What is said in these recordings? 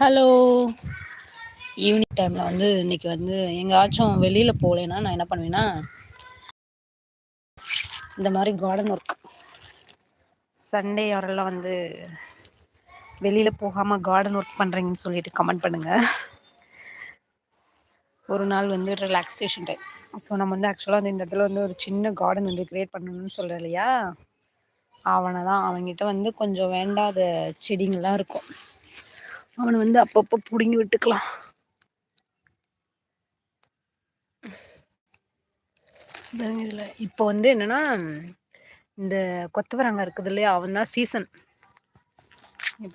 Hello evening டைமில் வந்து இன்றைக்கி வந்து எங்கேயாச்சும் வெளியில் போகலேன்னா நான் என்ன பண்ணுவேன்னா இந்த மாதிரி கார்டன் ஒர்க் சண்டே யாரெல்லாம் வந்து வெளியில் போகாமல் கார்டன் ஒர்க் பண்ணுறீங்கன்னு சொல்லிட்டு கமெண்ட் பண்ணுங்கள் ஒரு நாள் வந்து ரிலாக்ஸேஷன் டைம் ஸோ நம்ம வந்து ஆக்சுவலாக வந்து இந்த இடத்துல வந்து ஒரு சின்ன கார்டன் வந்து க்ரியேட் பண்ணணும்னு சொல்கிறேன் இல்லையா? அவனை தான் அவங்ககிட்ட வந்து கொஞ்சம் வேண்டாத செடிங்கள்லாம் இருக்கும். அவனை வந்து அப்பப்போ பிடுங்கி விட்டுக்கலாம். பாருங்க இதில். இப்போ வந்து என்னென்னா இந்த கொத்தவரங்காய் இருக்குது இல்லையா அவன் தான் சீசன்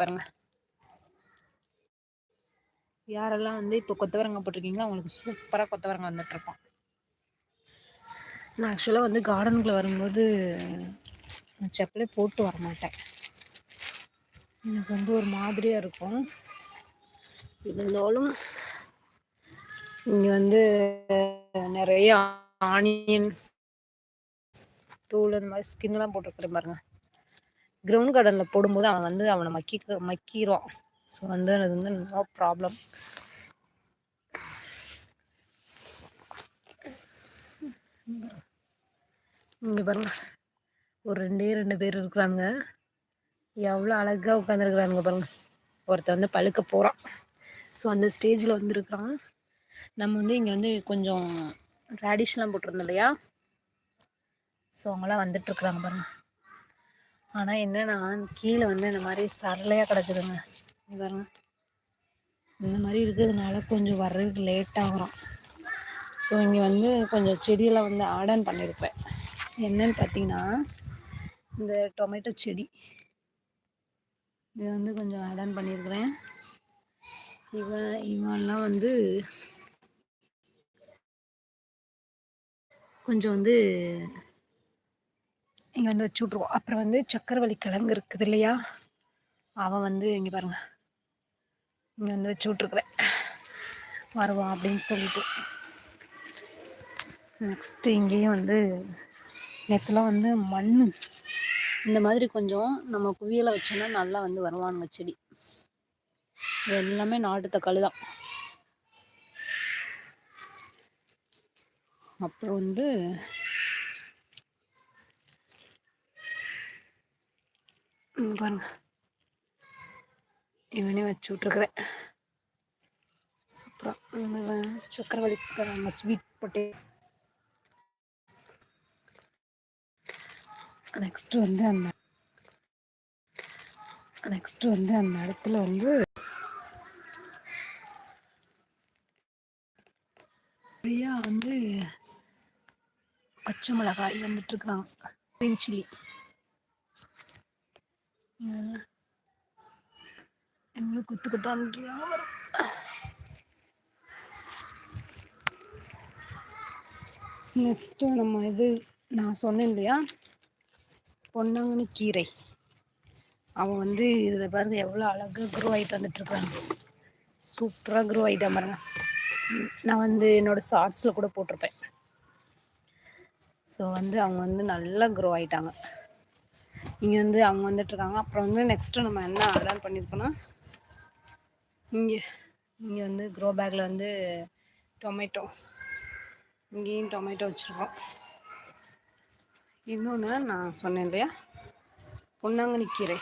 பாருங்க. யாரெல்லாம் வந்து இப்போ கொத்தவரங்காய் போட்டிருக்கீங்களோ அவங்களுக்கு சூப்பராக கொத்தவரங்காய் வந்துட்டுருப்பான் நான் ஆக்சுவலாக வந்து கார்டனுக்குள்ளே வரும்போது செப்பலே போட்டு வர மாட்டேன் எனக்கு வந்து ஒரு மாதிரியாக இருக்கும். இருந்தாலும் இங்கே வந்து நிறைய ஆனியன் தூள் அந்த மாதிரி ஸ்கின்லாம் போட்டுருக்குற பாருங்க. கிரவுண்ட் கார்டனில் போடும்போது அவன் வந்து அவனை மக்கி மக்கிடுவான் ஸோ வந்து அது வந்து நோ ப்ராப்ளம் இங்கே பாருங்க. ஒரு ரெண்டே ரெண்டு பேர் இருக்கிறானுங்க. எவ்வளோ அழகாக உட்காந்துருக்குறானுங்க பாருங்க. ஒருத்தர் வந்து பழுக்க போகிறான் ஸோ அந்த ஸ்டேஜில் வந்துருக்குறான். நம்ம வந்து இங்கே வந்து கொஞ்சம் ரேடிஷ்லாம் போட்டிருந்தோம் இல்லையா? ஸோ அவங்களாம் வந்துட்டுருக்குறாங்க பாருங்க. ஆனால் என்னென்னா கீழே வந்து இந்த மாதிரி சரளையாக கிடக்குதுங்க. பாருங்க. இந்த மாதிரி இருக்கிறதுனால கொஞ்சம் வர்றதுக்கு லேட் ஆகிறோம் ஸோ இங்கே வந்து கொஞ்சம் செடியெல்லாம் வந்து ஆர்டன் பண்ணியிருப்பேன். என்னன்னு பார்த்தீங்கன்னா இந்த டொமேட்டோ செடி. இது வந்து கொஞ்சம் ஆர்டன் பண்ணியிருக்கிறேன். இவன் இவன்லாம் வந்து கொஞ்சம் வந்து இங்கே வந்து வச்சு விட்ருவோம் அப்புறம் வந்து சக்கரவள்ளி கிழங்கு இருக்குது இல்லையா? அவன் வந்து இங்கே பாருங்கள் இங்கே வந்து வச்சு விட்ருக்குறேன் வருவான் அப்படின்னு சொல்லிட்டு. நெக்ஸ்ட்டு இங்கேயும் வந்து நேற்றுலாம் வந்து மண். இந்த மாதிரி கொஞ்சம் நம்ம குவியலை வச்சோன்னா நல்லா வந்து வருவானுங்க செடி. எல்லாமே நாட்டு தக்காளி தான். அப்புறம் வந்து பாருங்க. இவனே வச்சு விட்ருக்குறேன் சூப்பராக சக்கரவள்ளி அங்கே ஸ்வீட் பொட்டே நெக்ஸ்ட்டு வந்து அந்த நெக்ஸ்ட்டு வந்து அந்த இடத்துல வந்து வழியாக வந்து பச்சை மிளகாய் வந்துட்டுருக்குறாங்க. க்ரீன் சில்லி எங்களுக்கு குத்து குத்தாந்துருக்காங்க வரும். நெக்ஸ்ட்டு நம்ம இது நான் சொன்னேன் இல்லையா? பொன்னாங்கண்ணி கீரை. அவன் வந்து இதில் பாருங்க எவ்வளோ அழகாக க்ரோ ஆகிட்டு வந்துட்டுருக்காங்க சூப்பராக குரோ ஆகிட்டான் பாருங்க. நான் வந்து என்னோடய ஷார்ட்ஸில் கூட போட்டிருப்பேன். ஸோ வந்து அவங்க வந்து நல்லா க்ரோ ஆகிட்டாங்க இங்கே வந்து அவங்க வந்துட்டுருக்காங்க அப்புறம் வந்து நெக்ஸ்ட்டு நம்ம என்ன ஆர்டர் பண்ணியிருக்கோன்னா இங்கே இங்கே வந்து க்ரோ பேக்கில் வந்து டொமேட்டோ இங்கேயும் டொமேட்டோ வச்சுருக்கோம். இன்னொன்று நான் சொன்னேன் இல்லையா? பொன்னாங்கண்ணி கீரை.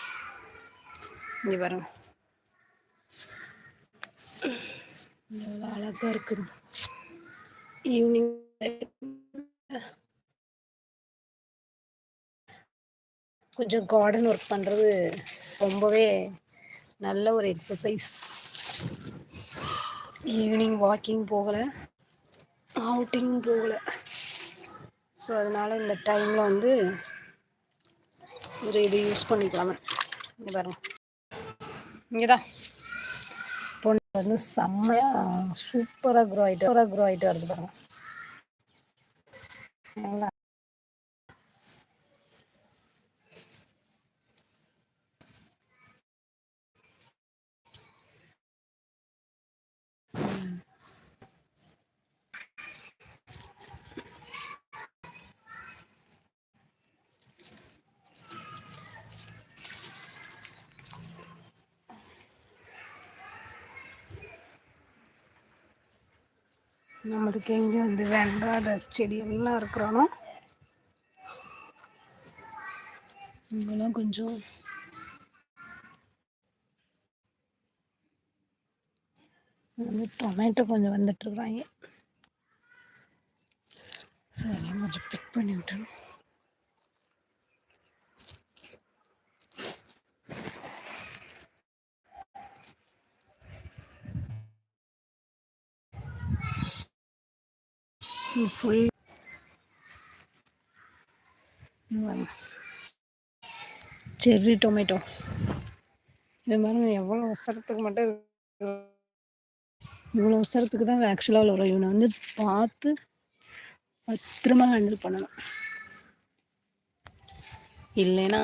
இங்கே வரேன் எவ்வளோ அழகாக இருக்குது. ஈவினிங் கொஞ்சம் கார்டன் ஒர்க் பண்ணுறது ரொம்பவே நல்ல ஒரு எக்ஸசைஸ் ஈவினிங் வாக்கிங் போகலை அவுட்டிங் போகலை. ஸோ அதனால் இந்த டைமில் வந்து ஒரு இது யூஸ் பண்ணிக்கலாமே. இங்கே பாருங்க. இங்கே தான் வந்து செம்மையாக சூப்பராக க்ரோ ஆகிட்டு க்ரோ ஆகிட்டு வருது பாருங்க. நம்மளுக்கு எங்கேயும் வந்து வேண்டாத செடி எல்லாம் இருக்கிறானோ? இங்கெல்லாம் கொஞ்சம் வந்து டொமேட்டோ கொஞ்சம் வந்துட்டுருக்குறாங்க சரி கொஞ்சம் பிக் பண்ணி விட்டுருணும் ஃபுல் செர்ரி டொமேட்டோ இது மாதிரி எவ்வளோ வருஷத்துக்கு மட்டும் இவ்வளோ வருஷத்துக்கு தான் ஆக்சுவலாக வரும். இவனை வந்து பார்த்து பத்திரமா ஹேண்டில் பண்ணணும். இல்லைன்னா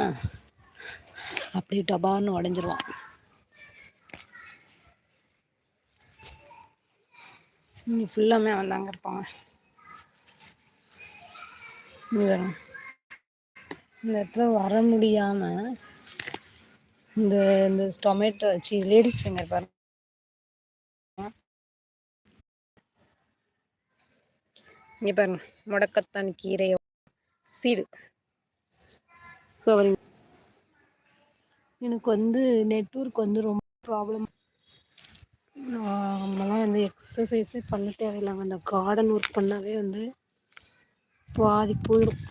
அப்படியே டபான்னு உடஞ்சிருவான். இங்கே ஃபுல்லாமே அவன் தாங்க இருப்பாங்க இந்த இடத்துல வர முடியாமல் இந்த இந்த டொமேட்டோ வச்சு லேடிஸ் ஃபிங்கர் பாருங்க இங்கே பாருங்க முடக்கத்தான் கீரை சீடு. ஸோ எனக்கு வந்து நெட்ஒர்க் வந்து ரொம்ப ப்ராப்ளம் நம்மலாம் வந்து எக்ஸசைஸே பண்ண தேவையில்லைங்க அந்த கார்டன் ஒர்க் பண்ணாவே வந்து பாதி போயிடும்.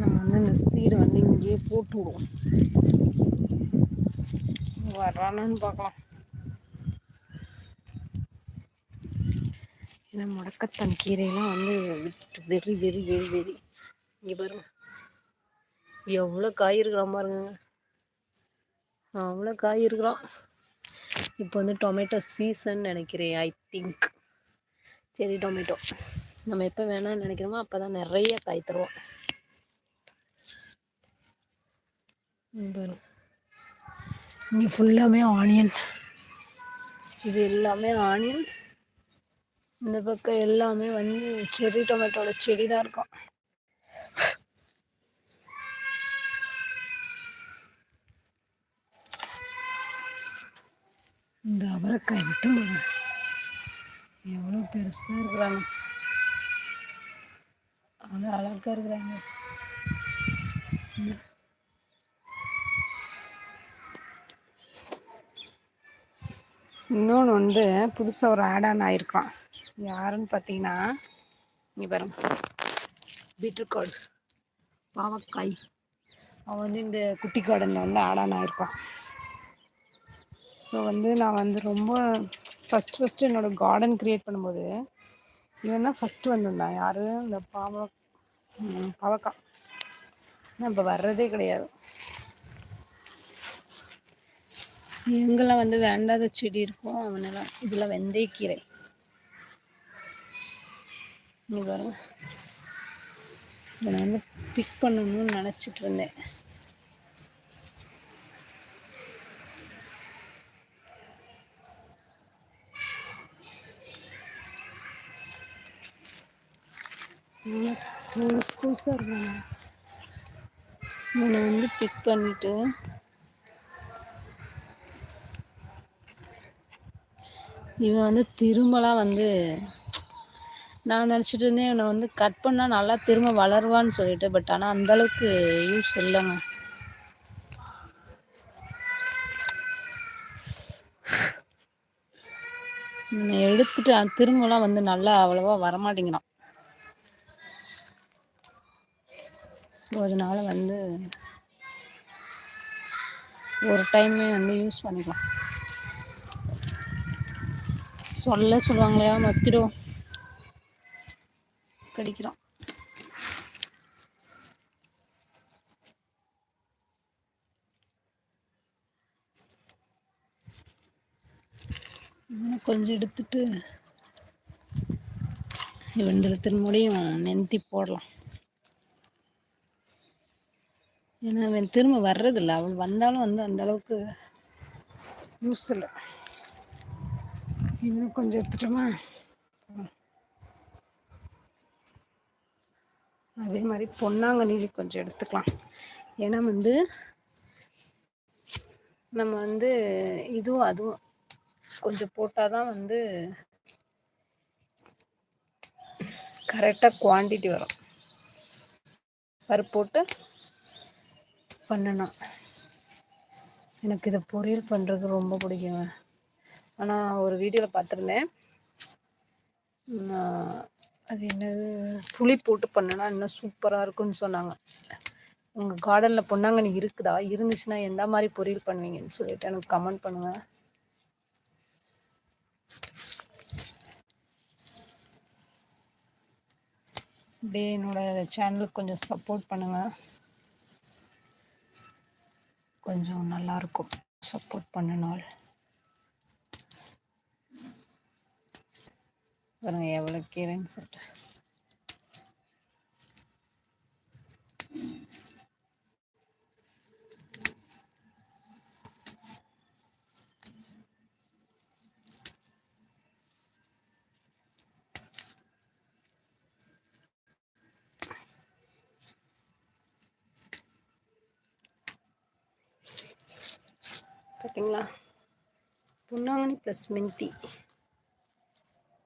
நம்ம வந்து இந்த சீடை வந்து இங்கேயே போட்டு விடுவோம். வர்றானு பார்க்கலாம். ஏன்னா முடக்கத்தான் கீரையெல்லாம் வந்து விட்டு வெறி வெறி வெறி வெறி. இங்கே பாருங்க. எவ்வளோ காய் இருக்கிறான் பாருங்க. அவ்வளோ காய் இருக்கிறான். இப்போ வந்து டொமேட்டோ சீசன் நினைக்கிறேன் ஐ திங்க் சரி டொமேட்டோ நம்ம எப்போ வேணாம்னு நினைக்கிறோமோ அப்போ தான் நிறைய காய் தருவோம். பாருங்க இங்கே ஃபுல்லாமே ஆனியன் இது எல்லாமே ஆனியன் இந்த பக்கம் எல்லாமே வந்து செர்ரி டொமேட்டோட செடி தான் இருக்கும். இந்த அவரைக்காய் மட்டும் எவ்வளோ பெருசாக இருக்கிறாங்க. அவ்வளோ அழகாக இருக்கிறாங்க. இன்னொன்று வந்து புதுசாக ஒரு ஆட் ஆன் ஆயிருக்கான். யாருன்னு பார்த்தீங்கன்னா இங்கே பாருங்க. பீட்ரூட் பாவக்காய். அவன் வந்து இந்த குட்டி கார்டனில் வந்து ஆட் ஆன் ஆயிருக்கான். ஸோ வந்து நான் வந்து ரொம்ப ஃபஸ்ட் ஃபஸ்ட்டு என்னோடய கார்டன் க்ரியேட் பண்ணும்போது இவன் தான் ஃபஸ்ட்டு வந்திருந்தான். யார்? இந்த பாவ பழக்கம் ஆனால் இப்போ வர்றதே கிடையாது. எங்கெல்லாம் வந்து வேண்டாத செடி இருக்கும். அவனெல்லாம் இதில் வெந்தயக்கீரை. நீ பாருங்க. இதை நான் வந்து பிக் பண்ணணும்னு நினச்சிட்டு இருந்தேன். புதுசாக இருக்காங்க இவனை வந்து பிக் பண்ணிவிட்டு இவன் வந்து திரும்பலாம் வந்து நான் நினச்சிட்டு இருந்தேன் இவனை வந்து கட் பண்ணால் நல்லா திரும்ப வளருவான்னு சொல்லிட்டு பட் ஆனால் அந்தளவுக்கு யூஸ் இல்லைங்க. எடுத்துட்டு திரும்பலாம் வந்து நல்லா அவ்வளோவா வரமாட்டேங்கிறான். ஸோ அதனால் வந்து ஒரு டைமே வந்து யூஸ் பண்ணிக்கலாம். சொல்ல சொல்லுவாங்களையா மஸ்கிட்டோ கடிக்கிறான் கொஞ்சம் எடுத்துட்டு இவந்தில் மூடியும் நெந்தி போடலாம். ஏன்னா அவன் திரும்ப வர்றதில்ல. அவள் வந்தாலும் வந்து அந்த அளவுக்கு யூஸ் இல்லை. இவனும் கொஞ்சம் எடுத்துட்டோமா? அதே மாதிரி பொன்னாங்கண்ணி கொஞ்சம் எடுத்துக்கலாம். ஏன்னா வந்து நம்ம வந்து இதுவும் அதுவும் கொஞ்சம் போட்டால் தான் வந்து கரெக்டாக குவான்டிட்டி வரும். பருப்பு போட்டு பண்ணணும். எனக்கு இதை பொரியல் பண்ணுறது ரொம்ப பிடிக்குங்க. ஆனால் ஒரு வீடியோவில் பார்த்துருந்தேன் அது என்னது? புளி போட்டு பண்ணனா இன்னும் சூப்பராக இருக்குன்னு சொன்னாங்க. உங்கள் கார்டனில் பொன்னாங்கண்ணி இருக்குதா? இருந்துச்சுன்னா எந்த மாதிரி பொரியல் பண்ணுவீங்கன்னு சொல்லிட்டு எனக்கு கமெண்ட் பண்ணுங்கள் அப்படியே என்னோடய சேனலுக்கு கொஞ்சம் சப்போர்ட் பண்ணுங்கள் கொஞ்சம் நல்லாயிருக்கும் சப்போர்ட் பண்ணினால். பாருங்க எவ்வளோ கீரைன்னு சொல்லிட்டு. பார்த்தீங்களா? பொன்னாங்கண்ணி ப்ளஸ் மெந்தி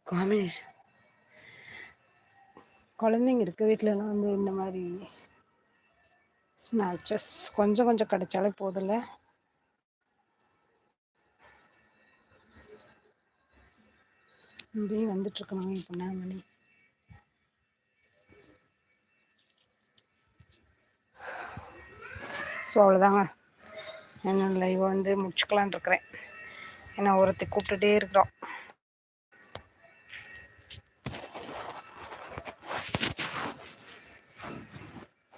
காம்பினேஷன் குழந்தைங்க இருக்க வீட்டிலலாம் வந்து இந்த மாதிரி ஸ்நாச்சஸ் கொஞ்சம் கொஞ்சம் கிடைச்சாலே போதில்ல இப்படியே வந்துட்டுருக்கணும் இப்போ மணி ஸோ அவ்வளோதாங்க என்னோடய லைவை வந்து முடிச்சுக்கலான் இருக்கிறேன். ஏன்னா ஒருத்தர் கூப்பிட்டுட்டே இருக்கிறோம்